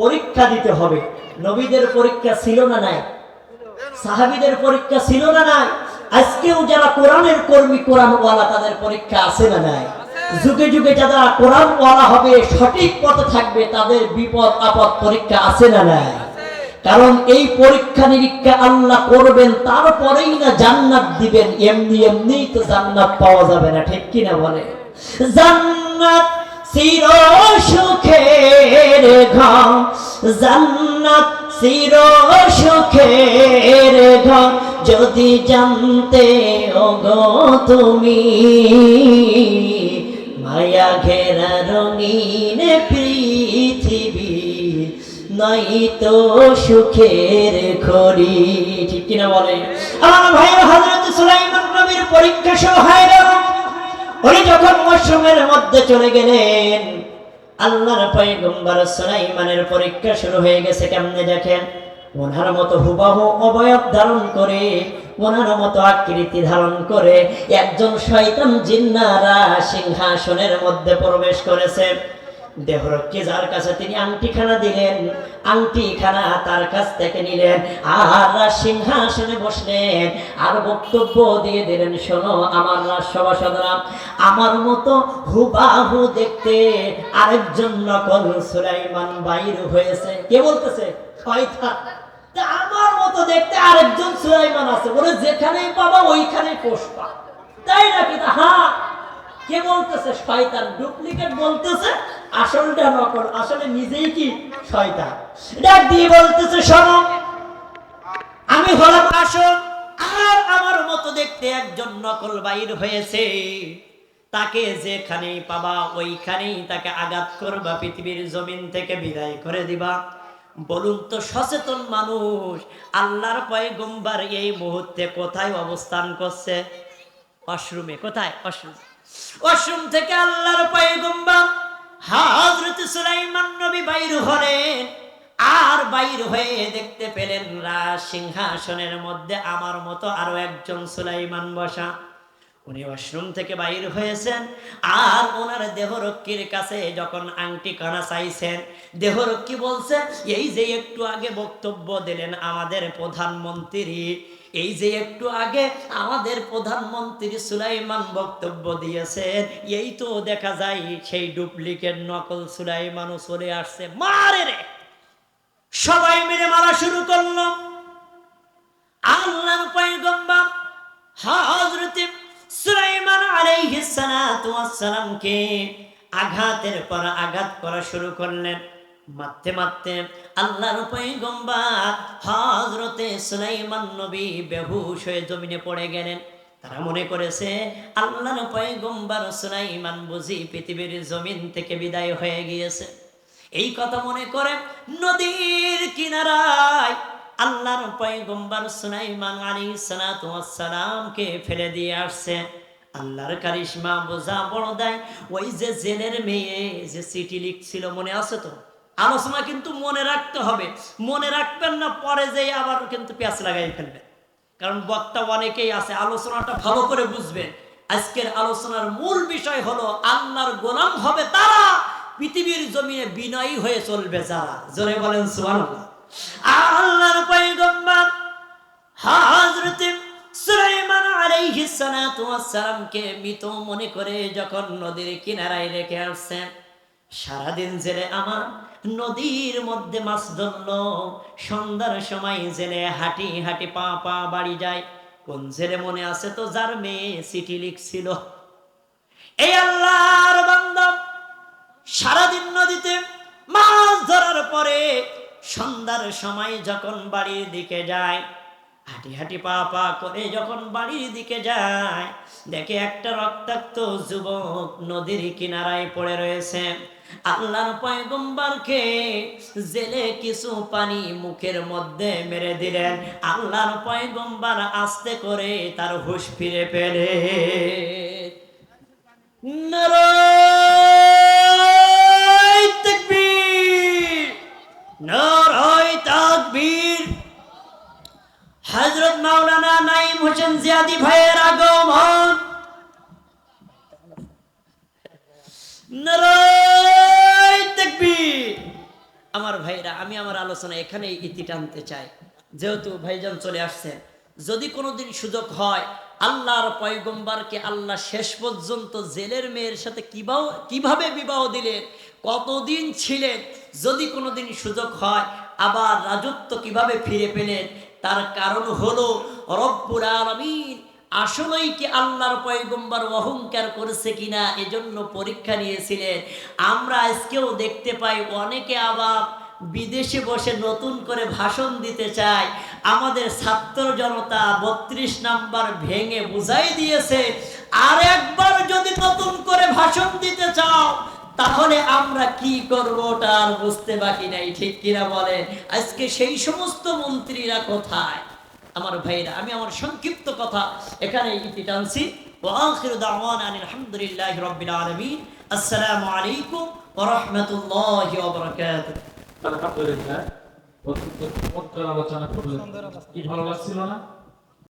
পরীক্ষা দিতে হবে। নবীদের পরীক্ষা ছিল না নাই? সাহাবিদের পরীক্ষা ছিল না নাই? আজকেও যারা কোরআনের কর্মী কোরআন ওয়ালা তাদের পরীক্ষা আছে না নাই? যুগে যুগে যারা কোরআন ওয়ালা হবে, সঠিক পথে থাকবে, তাদের বিপদ, আপদ পরীক্ষা আছে না নাই? কারণ এই পরীক্ষা নিরীক্ষা আল্লাহ করবেন, তারপরেই না জান্নাত দিবেন। এমনি এমনি তো জান্নাত পাওয়া যাবে না, ঠিক কিনা বলে? জান্নাত চির সুখের ঘর, জান্নাত চির সুখের ঘর। যদি জানতে, ওগো তুমি, মায়া ঘেরা রঙিন পৃথিবী নাই তো সুখের খড়ি ঠিক কিনা বলে? আমার ভাইয়ের হযরত সুলাইমান নবীর পরীক্ষা সহ হায়রা উনি যখন মশরুমের মধ্যে চলে গেলেন, আল্লাহর পয়গম্বর সুলাইমানের পরীক্ষা শুরু হয়ে গেছে কেমনে দেখেন? ওনার মতো হুবাহু অবয়ব ধারণ করে, ওনার মতো আকৃতি ধারণ করে একজন শয়তান জিন্নারা সিংহাসনের মধ্যে প্রবেশ করেছে। দেহরক্ষী যার কাছে তিনি আংটিখানা দিলেন, আংটিখানা তার কাছ থেকে নিলেন। আর সিংহাসনে বসলেন আর বক্তব্য দিয়ে দিলেন, শোনো আমার সভাসদরা আমার মতো হুবাহু দেখতে আরেকজন নকল সুলাইমান বাইর হয়েছে। কে বলতেছে? শয়তান আমার মতো দেখতে আরেকজন সুলাইমান আছে, বলে যেখানেই পাবা ওইখানেই পোষবা। তাই নাকি? হ্যাঁ কে বলতেছে? শয়তান ডুপ্লিকেট বলতেছে? আসলটা নকল, আসলে নিজেই কি শয়তান? ডাক দিয়ে বলতেছে, শোনো, আমি হলাম আসল, আর আমার মতো দেখতে একজন নকল বাইর হয়েছে। তাকে যেখানেই পাবা, ওইখানেই তাকে আঘাত করবা, পৃথিবীর জমিন থেকে বিদায় করে দিবা। বলুন তো, সচেতন মানুষ, আল্লাহর পয়গম্বার এই মুহূর্তে কোথায় অবস্থান করছে? ওয়াশরুমে, কোথায়? ওয়াশরুম। ওয়াশরুম থেকে আল্লাহর পয়গম্বর হযরত সুলাইমান নবী বাইর হলেন। আর বাইর হয়ে দেখতে পেলেন রাজ সিংহাসনের মধ্যে আমার মতো আরও একজন সুলাইমান বসা। উনি ওয়াশরুম থেকে বাইর হয়েছেন। আর ওনার দেহরক্ষীর কাছে যখন আংটি কানা চাইছেন, দেহরক্ষী বলছে, এই যে একটু আগে বক্তব্য দিলেন আমাদের প্রধানমন্ত্রী এই যে একটু আগে আমাদের প্রধানমন্ত্রী সুলাইমান বক্তব্য দিয়েছেন, এই তো দেখা যায় সেই ডুপ্লিকেট নকল সুলাইমানও চলে আসছে। মারে রে! সবাই মিলে মারা শুরু করল। আল্লাহর পয়গম্বর হযরত সুলাইমান আলাইহিস সালাতু ওয়াস আঘাতের পর আঘাত করা শুরু করলেন। মারতে মারতে আল্লাহর পয়গম্বর সুলাইমান নবী বেহুশ হয়ে জমিনে পড়ে গেলেন। তারা মনে করেছে, আল্লাহর পয়গম্বর সুলাইমান বুঝি পৃথিবীর জমিন থেকে বিদায় হয়ে গিয়েছে। এই কথা মনে করে নদীর কিনারায় আল্লাহর পয়গম্বর সুলাইমান আলাইহিস সালাতু ওয়াস সালামকে ফেলে দিয়ে আসছে। আল্লাহর কারিশমা বোঝা বড় দেয়। ওই যে জেলের মেয়ে, যে চিঠি লিখছিল, মনে আছে তো? আলোচনা কিন্তু মনে রাখতে হবে। মনে রাখবেন না, পরে যে আবার কিন্তু পেঁচ লাগাই ফেলবেন। কারণ বক্তা অনেকেই আছে, আলোচনাটা ভালো করে বুঝবেন। আজকের আলোচনার মূল বিষয় হলো, আল্লাহর গোলাম হবে তারা, পৃথিবীর জমিনে বিনয়ী হয়ে চলবে যারা। জোরে বলেন সুবহানাল্লাহ। আল্লাহর পয়গম্বর হযরত সুলাইমান আলাইহিস সালাতু ওয়াস সালামকে মৃত মনে করে যখন নদীর কিনারায় রেখে আসছেন সারাদিন জেলে আমার নদীর মধ্যে মাছ ধরলো। সন্ধ্যার সময় জেলে হাঁটি হাঁটি পা পা বাড়ি যায়। কোন জেলে মনে আছে তো যার মেয়ে চিঠি লিখছিল। এই আল্লাহর বান্দা সারাদিন নদীতে মাছ ধরার পরে সন্ধ্যার সময় যখন বাড়ির দিকে যায় হাঁটি হাঁটি পা পা করে যখন বাড়ির দিকে যায়, দেখে একটা রক্তাক্ত যুবক নদীর কিনারায় পড়ে রয়েছে। আল্লাহর পয়গম্বরকে জেলে কিছু পানি মুখের মধ্যে মেরে দিলেন। আল্লাহর পয়গম্বর আস্তে করে তার হুঁশ ফিরে পেলে নারায় তাকবীর নারায় তাকবীর। হযরত মাওলানা নাইম হোসেন জিয়াদি ভাইয়ের আগমন। আমার ভাইরা, আমি আমার আলোচনা এখানেই ইতি টানতে চাই। যেহেতু ভাইজান চলে আসছেন, যদি কোনোদিন সুযোগ হয়, আল্লাহর পয়গম্বারকে আল্লাহ শেষ পর্যন্ত জেলের মেয়ের সাথে কীভাবে বিবাহ দিলেন, কতদিন ছিলেন, যদি কোনোদিন সুযোগ হয়, আবার রাজত্ব কীভাবে ফিরে পেলেন তার কারণ হলো রব্বুর আলামিন আসলেই কি আল্লাহর পয়গম্বর অহংকার করেছে কিনা এজন্য পরীক্ষা নিয়েছিলেন। আমরা আজকেও দেখতে পাই অনেকে আবার বিদেশে বসে নতুন করে ভাষণ দিতে চায়। আমাদের ছাত্র জনতা বত্রিশ নাম্বার ভেঙে বুঝাই দিয়েছে আর একবার যদি নতুন করে ভাষণ দিতে চাও তাহলে আমরা কি করবো ওটা আর বুঝতে বাকি নাই ঠিক কিনা বলেন আজকে সেই সমস্ত মন্ত্রীরা কোথায় আমার ভাইরা আমি আমার সংক্ষিপ্ত কথা এখানে ইতি টানছি وآخر دعوانا أن الحمد لله رب العالمين السلام عليكم ورحمة الله وبركاته আলহামদুলিল্লাহ অত্যন্ত চমৎকার আলোচনা করলেন কি ভালো লাগছিল না